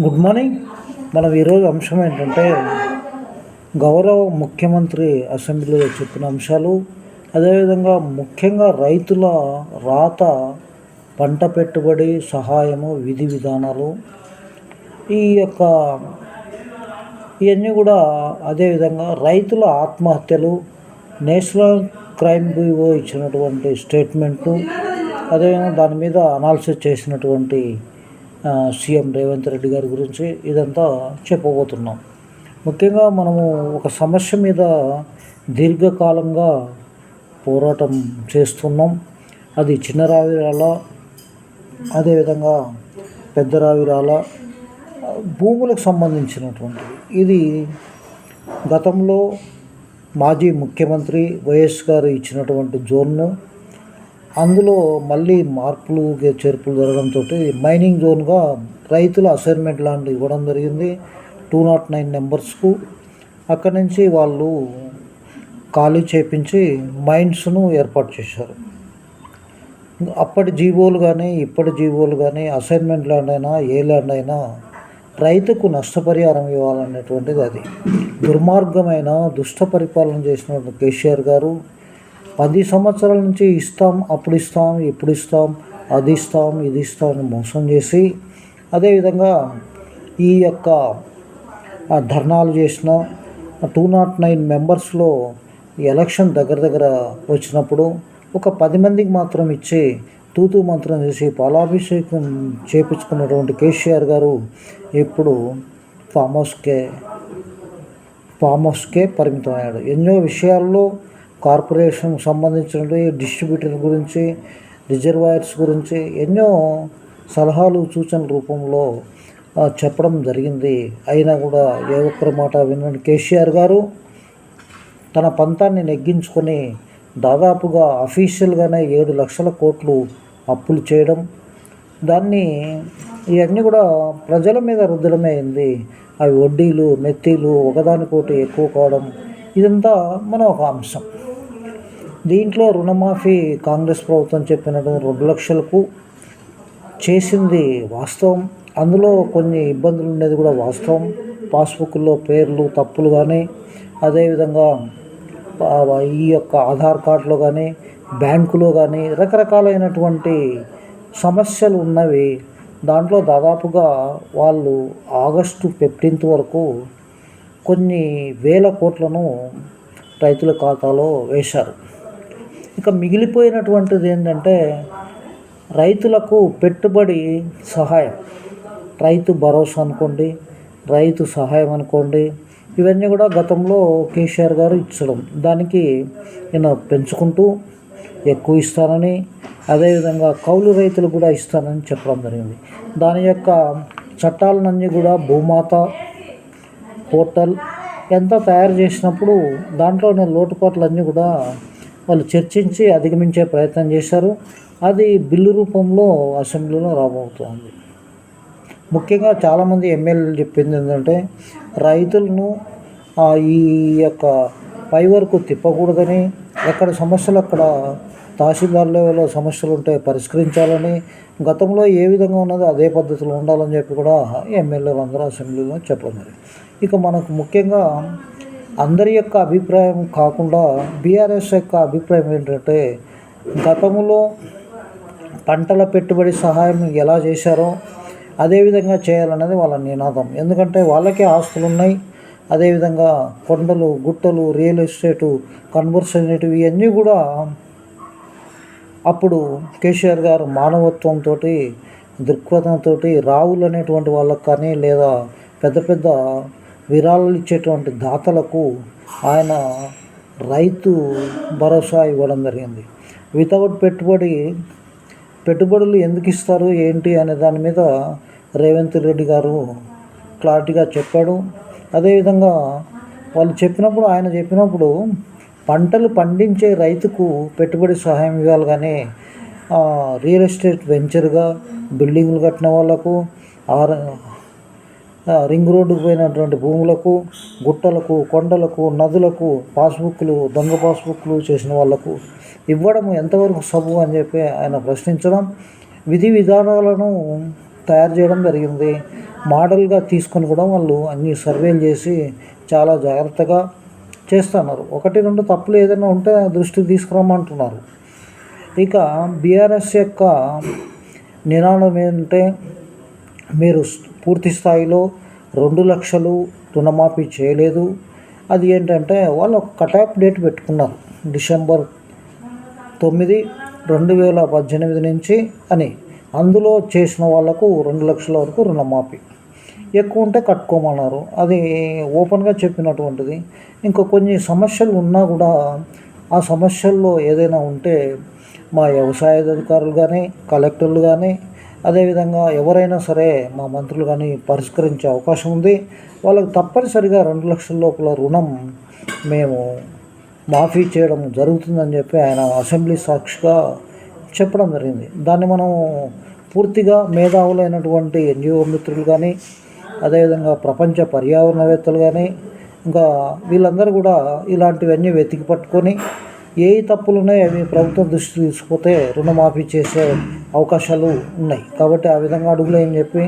Good morning. మనం ఈరోజు అంశం ఏంటంటే గౌరవ ముఖ్యమంత్రి అసెంబ్లీలో చెప్పిన అంశాలు అదేవిధంగా ముఖ్యంగా రైతుల రాత పంట పెట్టుబడి సహాయము విధి విధానాలు ఈ యొక్క ఇవన్నీ కూడా అదేవిధంగా రైతుల ఆత్మహత్యలు నేషనల్ క్రైమ్ బ్యూరో ఇచ్చినటువంటి స్టేట్మెంటు అదేవిధంగా దాని మీద అనాలిసిస్ చేసినటువంటి సీఎం రేవంత్ రెడ్డి గారి గురించి ఇదంతా చెప్పబోతున్నాం. ముఖ్యంగా మనము ఒక సమస్య మీద దీర్ఘకాలంగా పోరాటం చేస్తున్నాం. అది చిన్న రావిరాల అదేవిధంగా పెద్ద రావిరాల భూములకు సంబంధించినటువంటిది ఇది గతంలో మాజీ ముఖ్యమంత్రి వైఎస్ గారు ఇచ్చినటువంటి జోన్ను అందులో మళ్ళీ మార్పులు చేర్పులు జరగడంతో మైనింగ్ జోన్గా రైతుల అసైన్మెంట్ ల్యాండ్ ఇవ్వడం జరిగింది. టూ నాట్ నైన్ నెంబర్స్కు. అక్కడి నుంచి వాళ్ళు ఖాళీ చేపించి మైండ్స్ను ఏర్పాటు చేశారు. అప్పటి జీవోలు కానీ ఇప్పటి జీవోలు కానీ అసైన్మెంట్ ల్యాండ్ అయినా ఏ ల్యాండ్ అయినా రైతుకు నష్టపరిహారం ఇవ్వాలనేటువంటిది అది. దుర్మార్గమైన దుష్ట పరిపాలన చేసినటువంటి కేసీఆర్ గారు పది సంవత్సరాల నుంచి ఇస్తాం అప్పుడు ఇస్తాం ఇప్పుడు ఇస్తాం అది ఇస్తాం ఇది ఇస్తాం అని మోసం చేసి అదేవిధంగా ఈ యొక్క ధర్నాలు చేసిన టూ నాట్ నైన్ మెంబర్స్లో ఎలక్షన్ దగ్గర దగ్గర వచ్చినప్పుడు ఒక పది మందికి మాత్రం ఇచ్చి తూతూ మంత్రం చేసి పాలాభిషేకం చేపించుకున్నటువంటి కేసీఆర్ గారు ఇప్పుడు ఫామ్ హౌస్కే ఫామ్ హౌస్కే పరిమితమయ్యాడు. ఎన్నో విషయాల్లో కార్పొరేషన్ సంబంధించినవి డిస్ట్రిబ్యూటర్ గురించి రిజర్వాయర్స్ గురించి ఎన్నో సలహాలు సూచనల రూపంలో చెప్పడం జరిగింది. అయినా కూడా ఏ ఒక్కరి మాట వినని కేసీఆర్ గారు తన పంతాన్ని నెగ్గించుకొని దాదాపుగా అఫీషియల్గానే ఏడు లక్షల కోట్లు అప్పులు చేయడం దాన్ని ఇవన్నీ కూడా ప్రజల మీద రుద్దడమే అయింది. అవి వడ్డీలు మెత్తీలు ఒకదానికోటి ఎక్కువ కావడం ఇదంతా మన ఒక అంశం. దీంట్లో రుణమాఫీ కాంగ్రెస్ ప్రభుత్వం చెప్పినటువంటి రెండు లక్షలకు చేసింది వాస్తవం. అందులో కొన్ని ఇబ్బందులు ఉండేది కూడా వాస్తవం. పాస్బుక్లో పేర్లు తప్పులు కానీ అదేవిధంగా ఈ యొక్క ఆధార్ కార్డులో కానీ బ్యాంకులో కానీ రకరకాలైనటువంటి సమస్యలు ఉన్నవి. దాంట్లో దాదాపుగా వాళ్ళు ఆగస్టు ఫిఫ్టీన్త్ వరకు కొన్ని వేల కోట్లను రైతుల ఖాతాలో వేశారు. ఇక మిగిలిపోయినటువంటిది ఏంటంటే రైతులకు పెట్టుబడి సహాయం. రైతు భరోసా అనుకోండి రైతు సహాయం అనుకోండి ఇవన్నీ కూడా గతంలో కేసీఆర్ గారు ఇచ్చడం. దానికి నేను పెంచుకుంటూ ఎక్కువ ఇస్తానని అదేవిధంగా కౌలు రైతులు కూడా ఇస్తానని చెప్పడం జరిగింది. దాని యొక్క చట్టాలన్నీ కూడా భూమాత పోర్టల్ ఎంత తయారు చేసినప్పుడు దాంట్లో ఉన్న లోటుపాట్లన్నీ కూడా వాళ్ళు చర్చించి అధిగమించే ప్రయత్నం చేశారు. అది బిల్లు రూపంలో అసెంబ్లీలో రాబోతోంది. ముఖ్యంగా చాలామంది ఎమ్మెల్యేలు చెప్పింది ఏంటంటే రైతులను ఈ యొక్క పై వరకు తిప్పకూడదని ఎక్కడ సమస్యలు అక్కడ తహసీల్దార్ లెవెల్లో సమస్యలు ఉంటే పరిష్కరించాలని గతంలో ఏ విధంగా ఉన్నదో అదే పద్ధతిలో ఉండాలని చెప్పి కూడా ఎమ్మెల్యేలు అందరూ అసెంబ్లీలో చెప్పడం జరిగింది. ఇక మనకు ముఖ్యంగా అందరి యొక్క అభిప్రాయం కాకుండా బీఆర్ఎస్ యొక్క అభిప్రాయం ఏంటంటే గతంలో పంటల పెట్టుబడి సహాయం ఎలా చేశారో అదే విధంగా చేయాలన్నది వాళ్ళ నినాదం. ఎందుకంటే వాళ్ళకే ఆస్తులు ఉన్నాయి అదేవిధంగా కొండలు గుట్టలు రియల్ ఎస్టేటు కన్వర్షన్ అనేటివి ఇవన్నీ కూడా అప్పుడు కేసీఆర్ గారు మానవత్వంతో దృక్పథంతో రావులు అనేటువంటి వాళ్ళకు కానీ లేదా పెద్ద పెద్ద విరాళాలు ఇచ్చేటువంటి దాతలకు ఆయన రైతు భరోసా ఇవ్వడం జరిగింది. వితౌట్ పెట్టుబడి పెట్టుబడులు ఎందుకు ఇస్తారు ఏంటి అనే దాని మీద రేవంత్ రెడ్డి గారు క్లారిటీగా చెప్పాడు. అదేవిధంగా వాళ్ళు చెప్పినప్పుడు ఆయన చెప్పినప్పుడు పంటలు పండించే రైతుకు పెట్టుబడి సహాయం ఇవ్వాలి కానీ రియల్ ఎస్టేట్ వెంచర్గా బిల్డింగ్లు కట్టిన వాళ్ళకు ఆర్ రింగ్ రోడ్డుకు పోయినటువంటి భూములకు గుట్టలకు కొండలకు నదులకు పాస్బుక్లు దొంగ పాస్బుక్లు చేసిన వాళ్ళకు ఇవ్వడం ఎంతవరకు సబు అని చెప్పి ఆయన ప్రశ్నించడం విధి విధానాలను తయారు చేయడం జరిగింది. మోడల్గా తీసుకొని కూడా వాళ్ళు అన్ని సర్వేలు చేసి చాలా జాగ్రత్తగా చేస్తున్నారు. ఒకటి రెండు తప్పులు ఏదైనా ఉంటే దృష్టికి తీసుకురమ్మంటున్నారు. ఇక బీఆర్ఎస్ యొక్క నినాదం ఏంటంటే మీరు పూర్తి స్థాయిలో రెండు లక్షలు రుణమాఫీ చేయలేదు. అది ఏంటంటే వాళ్ళు ఒక కటాప్ డేట్ పెట్టుకున్నారు. డిసెంబర్ తొమ్మిది రెండు వేల పద్దెనిమిది నుంచి అని. అందులో చేసిన వాళ్ళకు రెండు లక్షల వరకు రుణమాఫీ. ఎక్కువ ఉంటే కట్టుకోమన్నారు. అది ఓపెన్గా చెప్పినటువంటిది. ఇంకా కొన్ని సమస్యలు ఉన్నా కూడా ఆ సమస్యల్లో ఏదైనా ఉంటే మా వ్యవసాయ అధికారులు కానీ కలెక్టర్లు కానీ అదేవిధంగా ఎవరైనా సరే మా మంత్రులు కానీ పరిష్కరించే అవకాశం ఉంది. వాళ్ళకి తప్పనిసరిగా రెండు లక్షల లోపల రుణం మేము మాఫీ చేయడం జరుగుతుందని చెప్పి ఆయన అసెంబ్లీ సాక్షిగా చెప్పడం జరిగింది. దాన్ని మనం పూర్తిగా మేధావులైనటువంటి ఎన్జిఓ మిత్రులు కానీ అదేవిధంగా ప్రపంచ పర్యావరణవేత్తలు కానీ ఇంకా వీళ్ళందరూ కూడా ఇలాంటివన్నీ వెతికి పట్టుకొని ఏ తప్పులున్నాయి అవి ప్రభుత్వం దృష్టి తీసుకుపోతే రుణమాఫీ చేసే అవకాశాలు ఉన్నాయి. కాబట్టి ఆ విధంగా అడుగులేని చెప్పి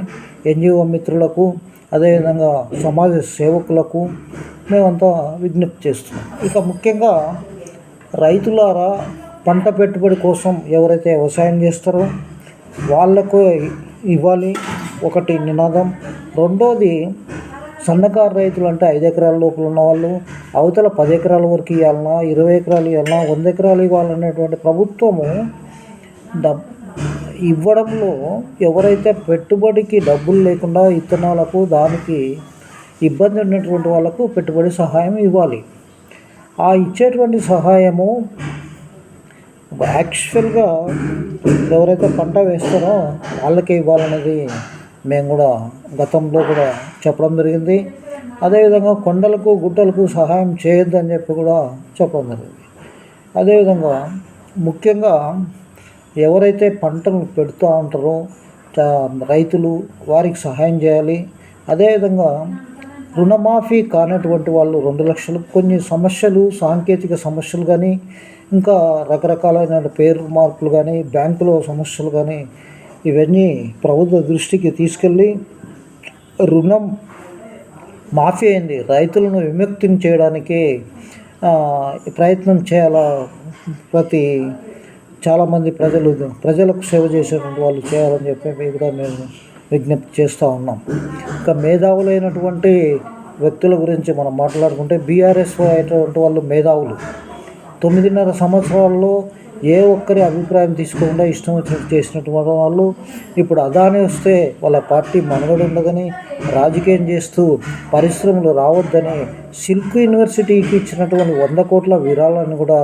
ఎన్జిఓ మిత్రులకు అదేవిధంగా సమాజ సేవకులకు మేమంతా విజ్ఞప్తి చేస్తున్నాం. ఇక ముఖ్యంగా రైతులారా పంట పెట్టుబడి కోసం ఎవరైతే వ్యవసాయం చేస్తారో వాళ్ళకు ఇవ్వాలి. ఒకటి నినాదం. రెండోది సన్నకారు రైతులు అంటే ఐదు ఎకరాల లోపల ఉన్న వాళ్ళు అవతల పది ఎకరాల వరకు ఇవ్వాలన్నా ఇరవై ఎకరాలు ఇవ్వాలన్నా వంద ఎకరాలు ఇవ్వాలనేటువంటి ప్రభుత్వము డబ్ ఇవ్వడంలో ఎవరైతే పెట్టుబడికి డబ్బులు లేకుండా ఇత్తనాలకు దానికి ఇబ్బంది ఉన్నటువంటి వాళ్ళకు పెట్టుబడి సహాయం ఇవ్వాలి. ఆ ఇచ్చేటువంటి సహాయము యాక్చువల్గా ఎవరైతే పంట వేస్తారో వాళ్ళకే ఇవ్వాలనేది మేము కూడా గతంలో కూడా చెప్పడం జరిగింది. అదేవిధంగా కొండలకు గుట్టలకు సహాయం చేయొద్దని చెప్పి కూడా చెప్పడం జరిగింది. అదేవిధంగా ముఖ్యంగా ఎవరైతే పంటలు పెడుతూ ఉంటారో రైతులు వారికి సహాయం చేయాలి. అదేవిధంగా రుణమాఫీ కానటువంటి వాళ్ళు రెండు లక్షలు కొన్ని సమస్యలు సాంకేతిక సమస్యలు కానీ ఇంకా రకరకాలైన పేరు మార్పులు కానీ బ్యాంకులో సమస్యలు కానీ ఇవన్నీ ప్రభుత్వ దృష్టికి తీసుకెళ్ళి రుణం మాఫీ అయింది. రైతులను విముక్తిని చేయడానికి ప్రయత్నం చేయాల ప్రతి చాలామంది ప్రజలు ప్రజలకు సేవ చేసేటువంటి వాళ్ళు చేయాలని చెప్పి కూడా మేము విజ్ఞప్తి చేస్తూ ఉన్నాం. ఇంకా మేధావులైనటువంటి వ్యక్తుల గురించి మనం మాట్లాడుకుంటే బీఆర్ఎస్ అయినటువంటి వాళ్ళు మేధావులు. తొమ్మిదిన్నర సంవత్సరాల్లో ఏ ఒక్కరి అభిప్రాయం తీసుకోకుండా ఇష్టం వచ్చినట్టు చేసినటువంటి వాళ్ళు ఇప్పుడు అదాని వస్తే వాళ్ళ పార్టీ మనుగడ ఉండదని రాజకీయం చేస్తూ పరిశ్రమలు రావద్దని సిల్క్ యూనివర్సిటీకి ఇచ్చినటువంటి వంద కోట్ల విరాళాన్ని కూడా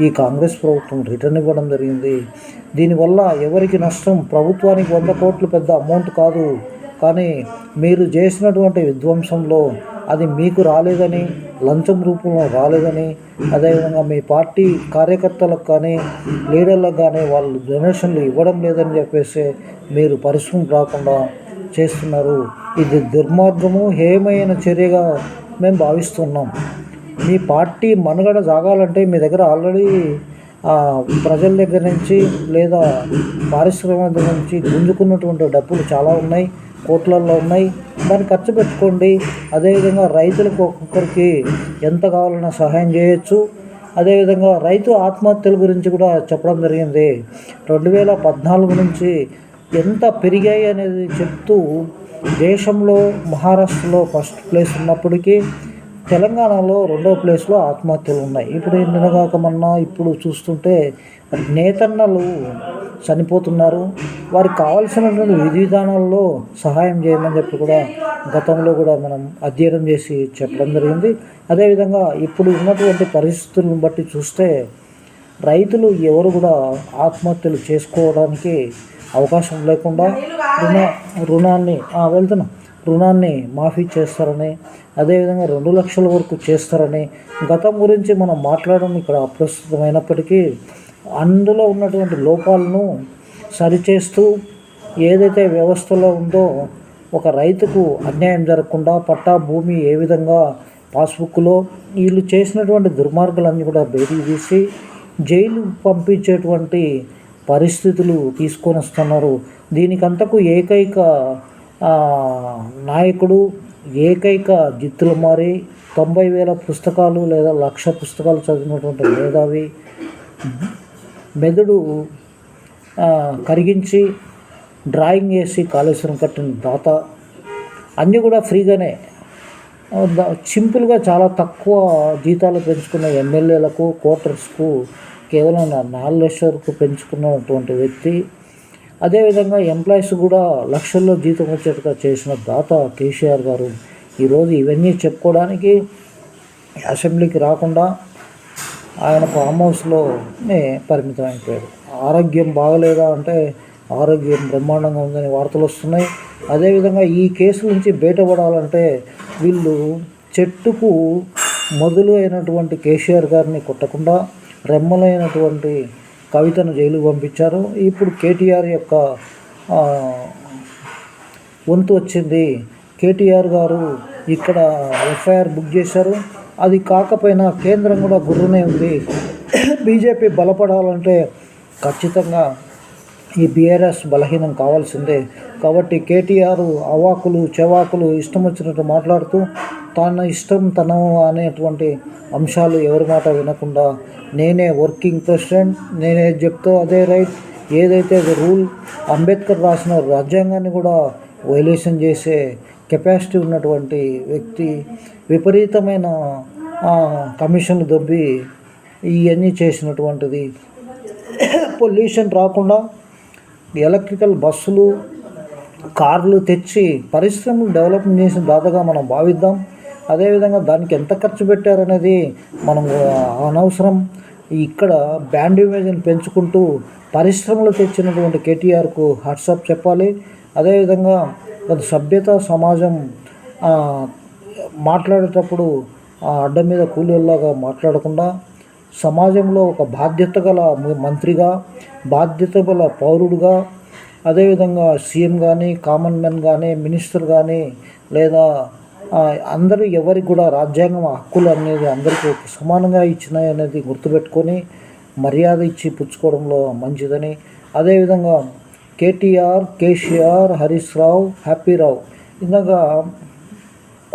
ఈ కాంగ్రెస్ ప్రభుత్వం రిటర్న్ ఇవ్వడం జరిగింది. దీనివల్ల ఎవరికి నష్టం? ప్రభుత్వానికి వంద కోట్లు పెద్ద అమౌంట్ కాదు. కానీ మీరు చేసినటువంటి విధ్వంసంలో అది మీకు రాలేదని లంచం రూపంలో రాలేదని అదేవిధంగా మీ పార్టీ కార్యకర్తలకు కానీ లీడర్లకు కానీ వాళ్ళు డొనేషన్లు ఇవ్వడం లేదని చెప్పేసి మీరు పరిశ్రమ రాకుండా చేస్తున్నారు. ఇది దుర్మార్గము హేమైన చర్యగా మేము భావిస్తున్నాం. మీ పార్టీ మనుగడ సాగాలంటే మీ దగ్గర ఆల్రెడీ ప్రజల దగ్గర నుంచి లేదా పారిశ్రామిక దగ్గర నుంచి గుంజుకున్నటువంటి డబ్బులు చాలా ఉన్నాయి. కోట్లల్లో ఉన్నాయి. దాన్ని ఖర్చు పెట్టుకోండి. అదేవిధంగా రైతులకు ఒక్కొక్కరికి ఎంత కావాలన్నా సహాయం చేయొచ్చు. అదేవిధంగా రైతు ఆత్మహత్యల గురించి కూడా చెప్పడం జరిగింది. రెండు వేల పద్నాలుగు నుంచి ఎంత పెరిగాయి అనేది చెప్తూ దేశంలో మహారాష్ట్రలో ఫస్ట్ ప్లేస్ ఉన్నప్పటికీ తెలంగాణలో రెండో ప్లేస్లో ఆత్మహత్యలు ఉన్నాయి. ఇప్పుడు నిన్నగాక మొన్న ఇప్పుడు చూస్తుంటే నేతన్నలు చనిపోతున్నారు. వారికి కావాల్సినటువంటి విధి విధానాల్లో సహాయం చేయమని చెప్పి కూడా గతంలో కూడా మనం అధ్యయనం చేసి చెప్పడం జరిగింది. అదేవిధంగా ఇప్పుడు ఉన్నటువంటి పరిస్థితులను బట్టి చూస్తే రైతులు ఎవరు కూడా ఆత్మహత్యలు చేసుకోవడానికి అవకాశం లేకుండా రుణ రుణాన్ని వెళ్తున్నా. రుణాన్ని మాఫీ చేస్తారని అదేవిధంగా రెండు లక్షల వరకు చేస్తారని గతం గురించి మనం మాట్లాడడం ఇక్కడ అప్రస్తుతమైనప్పటికీ అందులో ఉన్నటువంటి లోపాలను సరిచేస్తూ ఏదైతే వ్యవస్థలో ఉందో ఒక రైతుకు అన్యాయం జరగకుండా పట్టా భూమి ఏ విధంగా పాస్బుక్లో వీళ్ళు చేసినటువంటి దుర్మార్గాలన్నీ కూడా బయటికి తీసి జైలు పంపించేటువంటి పరిస్థితులు తీసుకొని వస్తున్నారు. దీనికంతకు ఏకైక నాయకుడు ఏకైక జిత్తులు మారి తొంభై వేల పుస్తకాలు లేదా లక్ష పుస్తకాలు చదివినటువంటి మేధావి మెదడు కరిగించి డ్రాయింగ్ వేసి కాళేశ్వరం కట్టిన దాత అన్నీ కూడా ఫ్రీగానే. సింపుల్గా చాలా తక్కువ జీతాలు పెంచుకున్న ఎమ్మెల్యేలకు క్వార్టర్స్కు కేవలం నాలుగు లక్షలకు పెంచుకున్నటువంటి వ్యక్తి అదేవిధంగా ఎంప్లాయీస్ కూడా లక్షల్లో జీతం వచ్చేట్టుగా చేసిన దాత కేసీఆర్ గారు ఈరోజు ఇవన్నీ చెప్పుకోవడానికి అసెంబ్లీకి రాకుండా ఆయన ఫామ్ హౌస్లోనే పరిమితం అయిపోయాడు. ఆరోగ్యం బాగలేదా అంటే ఆరోగ్యం బ్రహ్మాండంగా ఉందని వార్తలు వస్తున్నాయి. అదేవిధంగా ఈ కేసు నుంచి బయటపడాలంటే వీళ్ళు చెట్టుకు మొదలు అయినటువంటి కేసీఆర్ గారిని కొట్టకుండా రెమ్మలైనటువంటి కవితను జైలుకు పంపించారు. ఇప్పుడు కేటీఆర్ యొక్క వంతు వచ్చింది. కేటీఆర్ గారు ఇక్కడ ఎఫ్ఐఆర్ బుక్ చేశారు. అది కాకపోయినా కేంద్రం కూడా గుర్రనే ఉంది. బీజేపీ బలపడాలంటే ఖచ్చితంగా ఈ బీఆర్ఎస్ బలహీనం కావాల్సిందే. కాబట్టి కేటీఆర్ అవాకులు చెవాకులు ఇష్టం వచ్చినట్టు మాట్లాడుతూ తన ఇష్టం తన అనేటువంటి అంశాలు ఎవరి మాట వినకుండా నేనే వర్కింగ్ ప్రెసిడెంట్ నేనే చెప్తా అదే రైట్. ఏదైతే అది రూల్ అంబేద్కర్ రాసిన రాజ్యాంగాన్ని కూడా వైలేషన్ చేసే కెపాసిటీ ఉన్నటువంటి వ్యక్తి విపరీతమైన కమిషన్లు దొబ్బి ఇవన్నీ చేసినటువంటిది. పొల్యూషన్ రాకుండా ఎలక్ట్రికల్ బస్సులు కార్లు తెచ్చి పరిశ్రమలు డెవలప్మెంట్ చేసిన దాదాగా మనం భావిద్దాం. అదేవిధంగా దానికి ఎంత ఖర్చు పెట్టారనేది మనం అనవసరం. ఇక్కడ బ్యాండ్ ఇమేజ్ని పెంచుకుంటూ పరిశ్రమలు తెచ్చినటువంటి కేటీఆర్కు హట్సప్ చెప్పాలి. అదేవిధంగా ఒక సభ్యత సమాజం మాట్లాడేటప్పుడు ఆ అడ్డ మీద కూలీలాగా మాట్లాడకుండా సమాజంలో ఒక బాధ్యత గల మంత్రిగా బాధ్యత గల పౌరుడుగా అదేవిధంగా సీఎం కానీ కామన్ మెన్ కానీ మినిస్టర్ కానీ లేదా అందరూ ఎవరికి కూడా రాజ్యాంగం హక్కులు అనేది అందరికీ సమానంగా ఇచ్చినాయి అనేది గుర్తుపెట్టుకొని మర్యాద ఇచ్చి పుచ్చుకోవడంలో మంచిదని అదేవిధంగా KTR KCR Harish Rao happy Rao. ఇందాక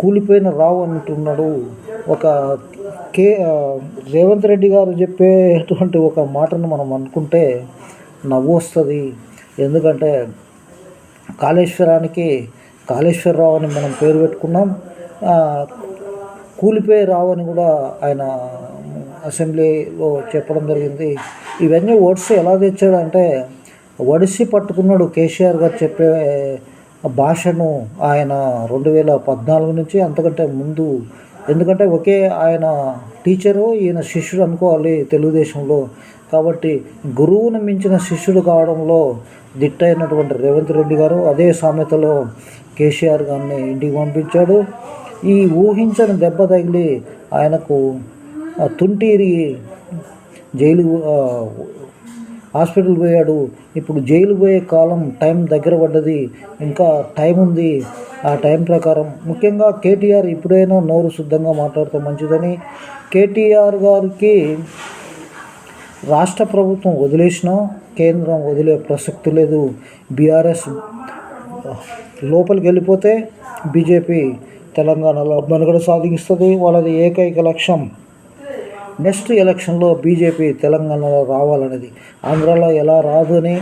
కూలిపోయిన రావు అంటున్నాడు. ఒక కే రేవంత్ రెడ్డి గారు చెప్పేటువంటి ఒక మాటను మనం అనుకుంటే నవ్వు వస్తుంది. ఎందుకంటే కాళేశ్వరానికి కాళేశ్వరరావు అని మనం పేరు పెట్టుకున్నాం. కూలిపోయి రావు అని కూడా ఆయన అసెంబ్లీలో చెప్పడం జరిగింది. ఇవన్నీ ఓట్స్ ఎలా తెచ్చాడంటే ఒడిసి పట్టుకున్నాడు కేసీఆర్ గారు చెప్పే భాషను ఆయన రెండు వేల పద్నాలుగు నుంచి అంతకంటే ముందు. ఎందుకంటే ఒకే ఆయన టీచరు ఈయన శిష్యుడు అనుకోవాలి తెలుగుదేశంలో. కాబట్టి గురువును మించిన శిష్యుడు కావడంలో దిట్టైనటువంటి రేవంత్ రెడ్డి గారు అదే సామెతలో కేసీఆర్ గారిని ఇంటికి పంపించాడు. ఈ ఊహించని దెబ్బ తగిలి ఆయనకు ఆ, తుంటిరి జైలు హాస్పిటల్ పోయాడు. ఇప్పుడు జైలు పోయే కాలం టైం దగ్గర పడ్డది. ఇంకా టైం ఉంది. ఆ టైం ప్రకారం ముఖ్యంగా కేటీఆర్ ఇప్పుడైనా నోరు శుద్ధంగా మాట్లాడితే మంచిదని కేటీఆర్ గారికి రాష్ట్ర ప్రభుత్వం వదిలేసినా కేంద్రం వదిలే ప్రసక్తి లేదు. బీఆర్ఎస్ లోపలికి వెళ్ళిపోతే బీజేపీ తెలంగాణలో మనుగడ సాధిస్తుంది వాళ్ళది ఏకైక లక్ష్యం. నెక్స్ట్ ఎలక్షన్లో బీజేపీ తెలంగాణలో రావాలనేది ఆంధ్రాలో ఎలా రాదు అని